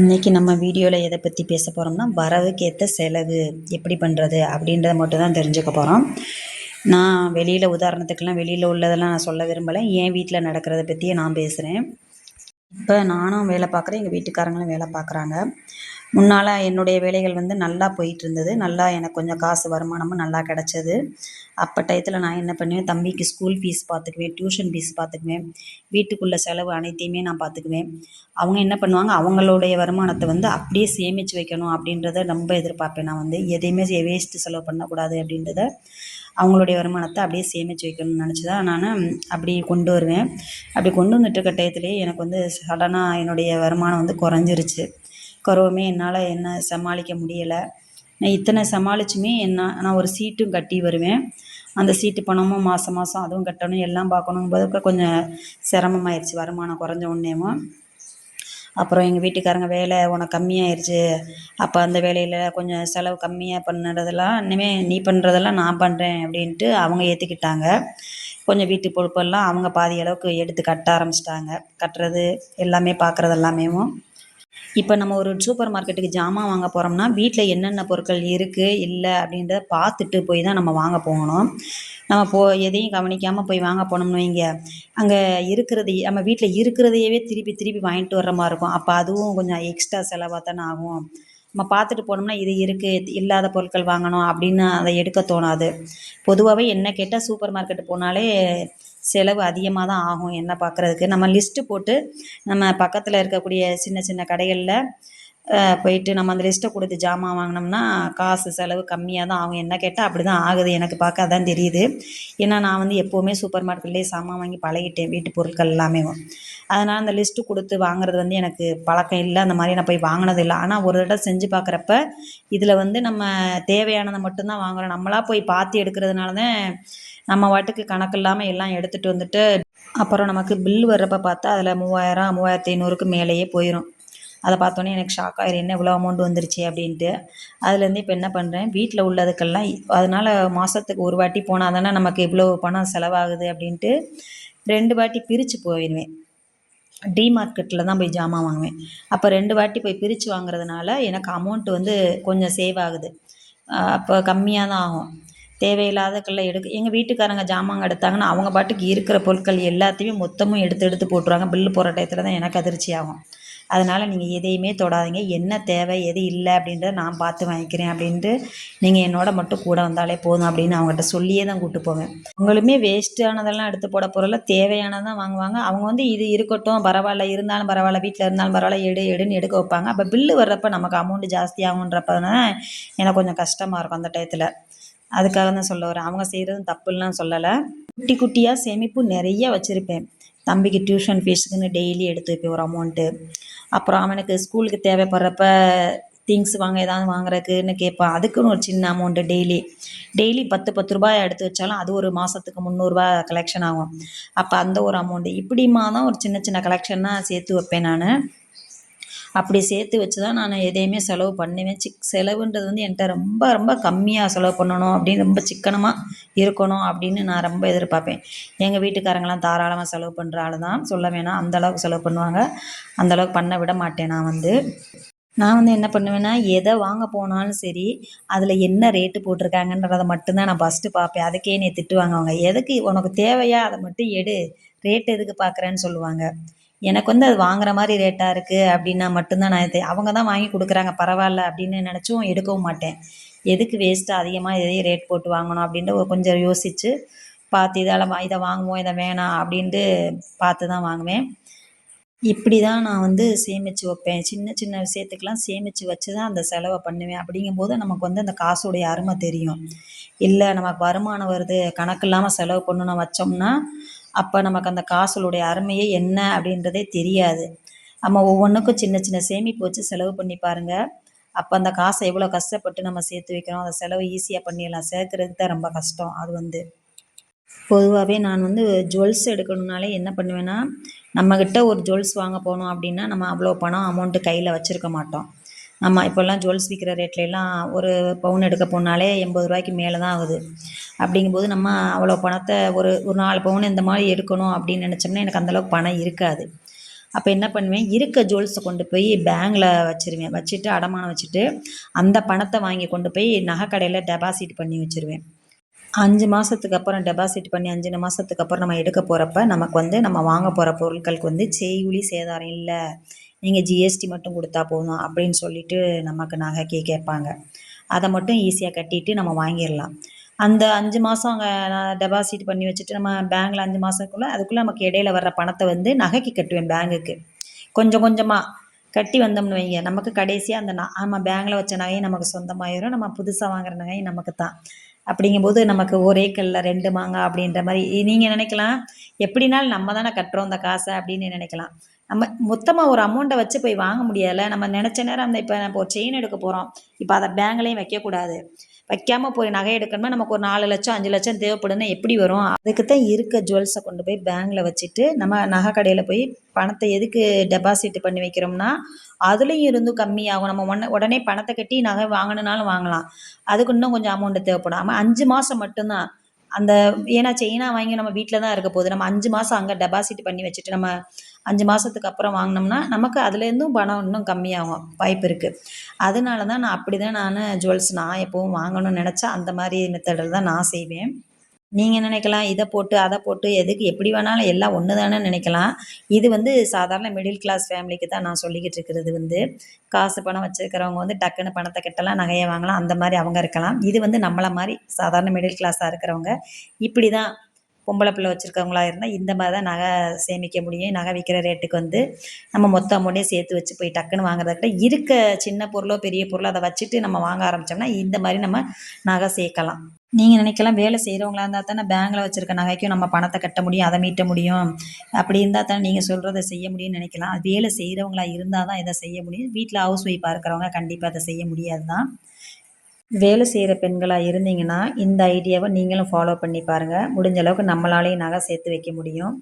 இன்றைக்கி நம்ம வீடியோவில் எதை பற்றி பேச போகிறோம்னா வரவுக்கு ஏற்ற செலவு எப்படி பண்ணுறது அப்படின்றத மட்டும் தான் தெரிஞ்சுக்க போகிறோம் நான் வெளியில் உதாரணத்துக்கெல்லாம் வெளியில் உள்ளதெல்லாம் நான் சொல்ல விரும்பலை. என் வீட்டில் நடக்கிறத பற்றியே நான் பேசுகிறேன் இப்போ நானும் வேலை பார்க்குறேன் எங்கள் வீட்டுக்காரங்களும் வேலை பார்க்குறாங்க. முன்னால் என்னுடைய வேலைகள் வந்து நல்லா போயிட்டு இருந்தது நல்லா எனக்கு கொஞ்சம் காசு வருமானமும் நல்லா கிடச்சது. அப்போ டயத்தில் நான் என்ன பண்ணுவேன்? தம்பிக்கு ஸ்கூல் ஃபீஸ் பார்த்துக்குவேன் டியூஷன் ஃபீஸ் பார்த்துக்குவேன் வீட்டுக்குள்ளே செலவு அனைத்தையுமே நான் பார்த்துக்குவேன் அவங்க என்ன பண்ணுவாங்க? அவங்களுடைய வருமானத்தை வந்து அப்படியே சேமித்து வைக்கணும் அப்படின்றத ரொம்ப எதிர்பார்ப்பேன் நான் வந்து. எதையுமே வேஸ்ட்டு செலவு பண்ணக்கூடாது அப்படின்றத அவங்களுடைய வருமானத்தை அப்படியே சேமித்து வைக்கணும்னு நினச்சி தான் நான் அப்படி கொண்டு வருவேன். அப்படி கொண்டு வந்துட்டு இருக்க டயத்துலேயே எனக்கு வந்து சடனாக என்னுடைய வருமானம் வந்து குறைஞ்சிருச்சு. குறவுமே என்னால் என்ன சமாளிக்க முடியலை. நான் இத்தனை சமாளிச்சுமே என்ன நான் ஒரு சீட்டும் கட்டி வருவேன். அந்த சீட்டு பணமும் மாதம் மாதம் அதுவும் கட்டணும் எல்லாம் பார்க்கணும்போது கொஞ்சம் சிரமமாயிருச்சு வருமானம் குறைஞ்ச உடனேவும். அப்புறம் எங்கள் வீட்டுக்காரங்க வேலை உனக்கு கம்மியாயிருச்சு. அப்போ அந்த வேலையில் கொஞ்சம் செலவு கம்மியாக பண்ணுறதெல்லாம் இனிமேல் நீ பண்ணுறதெல்லாம் நான் பண்ணுறேன் அப்படின்ட்டு அவங்க ஏற்றுக்கிட்டாங்க கொஞ்சம் வீட்டு பொறுப்பெல்லாம் அவங்க பாதி அளவுக்கு எடுத்து கட்ட ஆரம்பிச்சிட்டாங்க. கட்டுறது எல்லாமே பார்க்குறது எல்லாமேவும். இப்போ நம்ம ஒரு சூப்பர் மார்க்கெட்டுக்கு ஜாமான் வாங்க போகிறோம்னா வீட்டில் என்னென்ன பொருட்கள் இருக்குது இல்லை அப்படின்றத பார்த்துட்டு போய் தான் நம்ம வாங்க போகணும். நம்ம போ எதையும் கவனிக்காமல் போய் வாங்க போனோம்னு வைங்க. அங்கே இருக்கிறது நம்ம வீட்டில் இருக்கிறதையவே திருப்பி திருப்பி வாங்கிட்டு வர்ற மாதிரி இருக்கும். அப்போ அதுவும் கொஞ்சம் எக்ஸ்ட்ரா செலவாக தானே ஆகும். நம்ம பார்த்துட்டு போனோம்னா இது இருக்குது இல்லாத பொருட்கள் வாங்கணும் அப்படின்னு அதை எடுக்க தோணாது. பொதுவாகவே என்ன கேட்டால் சூப்பர் மார்க்கெட்டு போனாலே செலவு அதிகமாக தான் ஆகும். எண்ணெய் பார்க்குறதுக்கு நம்ம லிஸ்ட்டு போட்டு நம்ம பக்கத்தில் இருக்கக்கூடிய சின்ன சின்ன கடைகளில் போயிட்டு நம்ம அந்த லிஸ்ட்டை கொடுத்து ஜாமான் வாங்கினோம்னா காசு செலவு கம்மியாக தான் ஆகும். என்ன கேட்டால் அப்படி தான் ஆகுது. எனக்கு பார்க்க அதான் தெரியுது. ஏன்னா நான் வந்து எப்போவுமே சூப்பர் மார்க்கெட்லேயே சாமான் வாங்கி பழகிட்டேன். வீட்டு பொருட்கள் எல்லாமே. அதனால் அந்த லிஸ்ட்டு கொடுத்து வாங்குறது வந்து எனக்கு பழக்கம் இல்லை. அந்த மாதிரி நான் போய் வாங்கினது இல்லை. ஆனால் ஒரு தடவை செஞ்சு பார்க்குறப்ப இதில் வந்து நம்ம தேவையானதை மட்டும்தான் வாங்குகிறோம் நம்மளாக போய் பார்த்து எடுக்கிறதுனால தான் நம்ம வாட்டுக்கு கணக்கு இல்லாமல் எல்லாம் எடுத்துகிட்டு வந்துட்டு அப்புறம் நமக்கு பில் வர்றப்ப பார்த்தா அதில் மூவாயிரம் மூவாயிரத்தி ஐநூறுக்கு மேலேயே போயிடும் அதை பார்த்தோன்னே எனக்கு ஷாக் ஆயிரும் என்ன இவ்வளோ அமௌண்ட் வந்துருச்சு? அப்படின்ட்டு. அதுலேருந்து இப்போ என்ன பண்ணுறேன் வீட்டில் உள்ளதுக்கெல்லாம் அதனால் மாதத்துக்கு ஒரு வாட்டி போனால் தானே நமக்கு இவ்வளோ பணம் செலவாகுது அப்படின்ட்டு ரெண்டு வாட்டி பிரித்து போயிடுவேன். டி மார்க்கெட்டில் தான் போய் ஜாமான் வாங்குவேன். அப்போ ரெண்டு வாட்டி போய் பிரித்து வாங்குறதுனால எனக்கு அமௌண்ட்டு வந்து கொஞ்சம் சேவ் ஆகுது. அப்போ கம்மியாக தான் ஆகும். தேவையில்லாதக்கெல்லாம் எடுக்க எங்கள் வீட்டுக்காரங்க ஜாமான் எடுத்தாங்கன்னா அவங்க பாட்டுக்கு இருக்கிற பொருட்கள் எல்லாத்தையுமே மொத்தமும் எடுத்து எடுத்து போட்டுருவாங்க. பில்லு போகிற டயத்தில் தான் எனக்கு அதிர்ச்சி ஆகும் அதனால் நீங்கள் எதையுமே தொடாதீங்க. என்ன தேவை எது இல்லை அப்படின்றத நான் பார்த்து வாங்கிக்கிறேன் அப்படின்ட்டு நீங்கள் என்னோட மட்டும் கூட வந்தாலே போதும் அப்படின்னு அவங்ககிட்ட சொல்லியே தான் கூப்பிட்டு போவேன். உங்களுமே வேஸ்ட்டானதெல்லாம் எடுத்து போட பொருளை தேவையானதான் வாங்குவாங்க. அவங்க வந்து இது இருக்கட்டும் பரவாயில்ல இருந்தாலும் பரவாயில்ல வீட்டில் இருந்தாலும் பரவாயில்ல எடு எடுன்னு எடுக்க வைப்பாங்க. அப்போ பில்லு வர்றப்ப நமக்கு அமௌண்ட்டு ஜாஸ்தியாகுன்றப்ப தான் எனக்கு கொஞ்சம் கஷ்டமாக இருக்கும் அந்த டயத்தில். அதுக்காக தான் சொல்ல வரேன். அவங்க செய்கிறதும் தப்புலாம் சொல்லலை. குட்டி குட்டியாக சேமிப்பு நிறைய வச்சுருப்பேன். தம்பிக்கு டியூஷன் ஃபீஸுக்குன்னு டெய்லி எடுத்து வைப்பேன் ஒரு அமௌண்ட்டு அப்புறம் அவனுக்கு ஸ்கூலுக்கு தேவைப்படுறப்ப திங்ஸ் வாங்க ஏதாவது வாங்குறதுக்குன்னு கேட்பான் அதுக்குன்னு ஒரு சின்ன அமௌண்ட்டு டெய்லி டெய்லி பத்து பத்து ரூபாய் எடுத்து வச்சாலும் அது ஒரு மாதத்துக்கு முந்நூறுரூவா கலெக்ஷன் ஆகும். அப்போ அந்த ஒரு அமௌண்ட்டு இப்படிமா தான் ஒரு சின்ன சின்ன கலெக்ஷன்னா சேர்த்து வைப்பேன் நான். அப்படி சேர்த்து வச்சு தான் நான் எதையுமே செலவு பண்ணுவேன். சிக் செலவுன்றது வந்து என்கிட்ட ரொம்ப ரொம்ப கம்மியாக செலவு பண்ணணும் அப்படின்னு ரொம்ப சிக்கனமாக இருக்கணும் அப்படின்னு நான் ரொம்ப எதிர்பார்ப்பேன். எங்கள் வீட்டுக்காரங்களாம் தாராளமாக செலவு பண்ணுற ஆள் தான் சொல்ல வேணாம். அந்தளவுக்கு செலவு பண்ணுவாங்க. அந்தளவுக்கு பண்ண விட மாட்டேன் நான் வந்து. நான் வந்து என்ன பண்ணுவேன்னா எதை வாங்க போனாலும் சரி அதில் என்ன ரேட்டு போட்டிருக்காங்கன்றதை மட்டும்தான் நான் ஃபஸ்ட்டு பார்ப்பேன். அதுக்கே என்னை திட்டுவாங்க அவங்க. எதுக்கு உனக்கு தேவையா? அதை மட்டும் எடு. ரேட் எதுக்கு பார்க்குறேன்னு சொல்லுவாங்க. எனக்கு வந்து அது வாங்குற மாதிரி ரேட்டாக இருக்குது அப்படின்னா மட்டும்தான் நான் இது அவங்க தான் வாங்கி கொடுக்குறாங்க பரவாயில்ல அப்படின்னு நினச்சும் எடுக்கவும் மாட்டேன். எதுக்கு வேஸ்ட்டாக அதிகமாக எதையும் ரேட் போட்டு வாங்கணும் அப்படின்ட்டு கொஞ்சம் யோசித்து பார்த்து இதால் வா இதை வாங்குவோம் இதை வேணாம் அப்படின்ட்டு பார்த்து தான் வாங்குவேன். இப்படி தான் நான் வந்து சேமித்து வைப்பேன். சின்ன சின்ன விஷயத்துக்கெல்லாம் சேமித்து வச்சு தான் அந்த செலவை பண்ணுவேன். அப்படிங்கும்போது நமக்கு வந்து அந்த காசுடைய அருமை தெரியும். இல்லை நமக்கு வருமானம் வருது கணக்கு இல்லாமல் செலவு பண்ணணும் வச்சோம்னா அப்போ நமக்கு அந்த காசுடைய அருமையே என்ன அப்படின்றதே தெரியாது. நம்ம ஒவ்வொன்றுக்கும் சின்ன சின்ன சேமிப்பு வச்சு செலவு பண்ணி பாருங்கள் அப்போ அந்த காசை எவ்வளோ கஷ்டப்பட்டு நம்ம சேர்த்து வைக்கிறோம். அந்த செலவு ஈஸியாக பண்ணிடலாம். சேர்க்குறதுக்கு தான் ரொம்ப கஷ்டம். அது வந்து பொதுவாகவே நான் வந்து ஜுவல்ஸ் எடுக்கணுனாலே என்ன பண்ணுவேன்னா நம்மக்கிட்ட ஒரு ஜுவல்ஸ் வாங்க போனோம் அப்படின்னா நம்ம அவ்வளோ பணம் அமௌண்ட்டு கையில் வச்சுருக்க மாட்டோம். நம்ம இப்போல்லாம் ஜுவல்ஸ் விற்கிற ரேட்லலாம் ஒரு பவுன் எடுக்க போனாலே எண்பது ரூபாய்க்கு மேலே தான் ஆகுது. அப்படிங்கும்போது நம்ம அவ்வளோ பணத்தை ஒரு ஒரு நாலு பவுன் இந்த மாதிரி எடுக்கணும் அப்படின்னு நினச்சோம்னா எனக்கு அந்தளவுக்கு பணம் இருக்காது. அப்போ என்ன பண்ணுவேன் இருக்க ஜுவல்ஸை கொண்டு போய் பேங்கில் வச்சுருவேன். வச்சுட்டு அடமானம் வச்சுட்டு அந்த பணத்தை வாங்கி கொண்டு போய் நகைக்கடையில் டெபாசிட் பண்ணி வச்சுருவேன். அஞ்சு மாதத்துக்கு அப்புறம் டெபாசிட் பண்ணி அஞ்சு மாதத்துக்கு அப்புறம் நம்ம எடுக்க போகிறப்ப நமக்கு வந்து நம்ம வாங்க போகிற பொருட்களுக்கு வந்து செய்யுளி சேதாரம் இல்லை. நீங்கள் ஜிஎஸ்டி மட்டும் கொடுத்தா போதும் அப்படின்னு சொல்லிட்டு நமக்கு நகைக்கு கேட்பாங்க. அதை மட்டும் ஈஸியாக கட்டிட்டு நம்ம வாங்கிடலாம். அந்த அஞ்சு மாதம் அங்கே நான் டெபாசிட் பண்ணி வச்சுட்டு நம்ம பேங்கில் அஞ்சு மாதத்துக்குள்ளே அதுக்குள்ளே நமக்கு இடையில வர்ற பணத்தை வந்து நகைக்கு கட்டுவேன் பேங்குக்கு கொஞ்சம் கொஞ்சமாக கட்டி வந்தோம்னு வைங்க. நமக்கு கடைசியாக அந்த ந- நம்ம பேங்கில் வச்ச நகையும் நமக்கு சொந்தமாயிரும். நம்ம புதுசாக வாங்குற நகையும் நமக்கு தான். அப்படிங்கும்போது நமக்கு ஒரே கல்ல ரெண்டு மாங்காய் அப்படின்ற மாதிரி. நீங்கள் நினைக்கலாம் எப்படினாலும் நம்ம தானே கட்டுறோம் அந்த காசை அப்படின்னு நினைக்கலாம். நம்ம மொத்தமாக ஒரு அமௌண்ட்டை வச்சு போய் வாங்க முடியலை. நம்ம நினச்ச நேரம் அந்த இப்போ நம்ம ஒரு செயின் எடுக்க போகிறோம் இப்போ அதை பேங்க்லேயும் வைக்கக்கூடாது. வைக்காமல் போய் நகை எடுக்கணுமா? நமக்கு ஒரு நாலு லட்சம் அஞ்சு லட்சம் தேவைப்படுதுன்னா எப்படி வரும்? அதுக்கு தான் இருக்க ஜுவல்ஸை கொண்டு போய் பேங்கில் வச்சுட்டு நம்ம நகை கடையில் போய் பணத்தை எதுக்கு டெபாசிட் பண்ணி வைக்கிறோம்னா அதுலேயும் இருந்தும் கம்மியாகும். நம்ம உடனே உடனே பணத்தை கட்டி நகை வாங்கணுனாலும் வாங்கலாம். அதுக்கு இன்னும் கொஞ்சம் அமௌண்ட்டு தேவைப்படும். ஆமாம் அஞ்சு மாதம் மட்டும்தான். அந்த ஏன்னா செயினாக வாங்கி நம்ம வீட்டில் தான் இருக்க போகுது. நம்ம அஞ்சு மாதம் அங்கே டெபாசிட் பண்ணி வச்சுட்டு நம்ம அஞ்சு மாதத்துக்கு அப்புறம் வாங்கினோம்னா நமக்கு அதுலேருந்தும் பணம் இன்னும் கம்மியாகும். வாய்ப்பு இருக்குது அதனால தான் நான் அப்படி தான் நான் ஜுவல்ஸ் நான் எப்போவும் வாங்கணும்னு நினச்சா அந்த மாதிரி மெத்தடில் தான் நான் செய்வேன். நீங்கள் நினைக்கலாம் இதை போட்டு அதை போட்டு எதுக்கு எப்படி வேணாலும் எல்லாம் ஒன்று தானே நினைக்கலாம். இது வந்து சாதாரண மிடில் கிளாஸ் ஃபேமிலிக்கு தான் நான் சொல்லிக்கிட்டு இருக்கிறது வந்து. காசு பணம் வச்சுருக்கிறவங்க வந்து டக்குன்னு பணத்தை கட்டலாம் நகையை வாங்கலாம் அந்த மாதிரி அவங்க இருக்கலாம். இது வந்து நம்மளை மாதிரி சாதாரண மிடில் கிளாஸாக இருக்கிறவங்க இப்படி தான் பொம்பளை பிள்ளை வச்சுருக்கவங்களா இருந்தால் இந்த மாதிரி தான் நகை சேமிக்க முடியும். நகை விற்கிற ரேட்டுக்கு வந்து நம்ம மொத்த அமௌண்ட்டையும் சேர்த்து வச்சு போய் டக்குன்னு வாங்குறத விட இருக்க சின்ன பொருளோ பெரிய பொருளோ அதை வச்சுட்டு நம்ம வாங்க ஆரம்பித்தோம்னா இந்த மாதிரி நம்ம நகை சேர்க்கலாம். நீங்கள் நினைக்கலாம் வேலை செய்கிறவங்களா இருந்தால் தானே பேங்கில் வச்சுருக்க நகைக்கும் நம்ம பணத்தை கட்ட முடியும் அதை மீட்ட முடியும். அப்படி இருந்தால் தானே நீங்கள் சொல்கிறத செய்ய முடியும்னு நினைக்கலாம். அது வேலை செய்கிறவங்களா இருந்தால் தான் இதை செய்ய முடியும். வீட்டில் ஹவுஸ் ஒய்ஃபாக இருக்கிறவங்க கண்டிப்பாக அதை செய்ய முடியாது தான் வேலை செய்கிற பெண்களாக இருந்தீங்கன்னா இந்த ஐடியாவை நீங்களும் ஃபாலோ பண்ணி பாருங்கள் முடிஞ்ச அளவுக்கு நம்மளாலேயும் நகை சேர்த்து வைக்க முடியும்.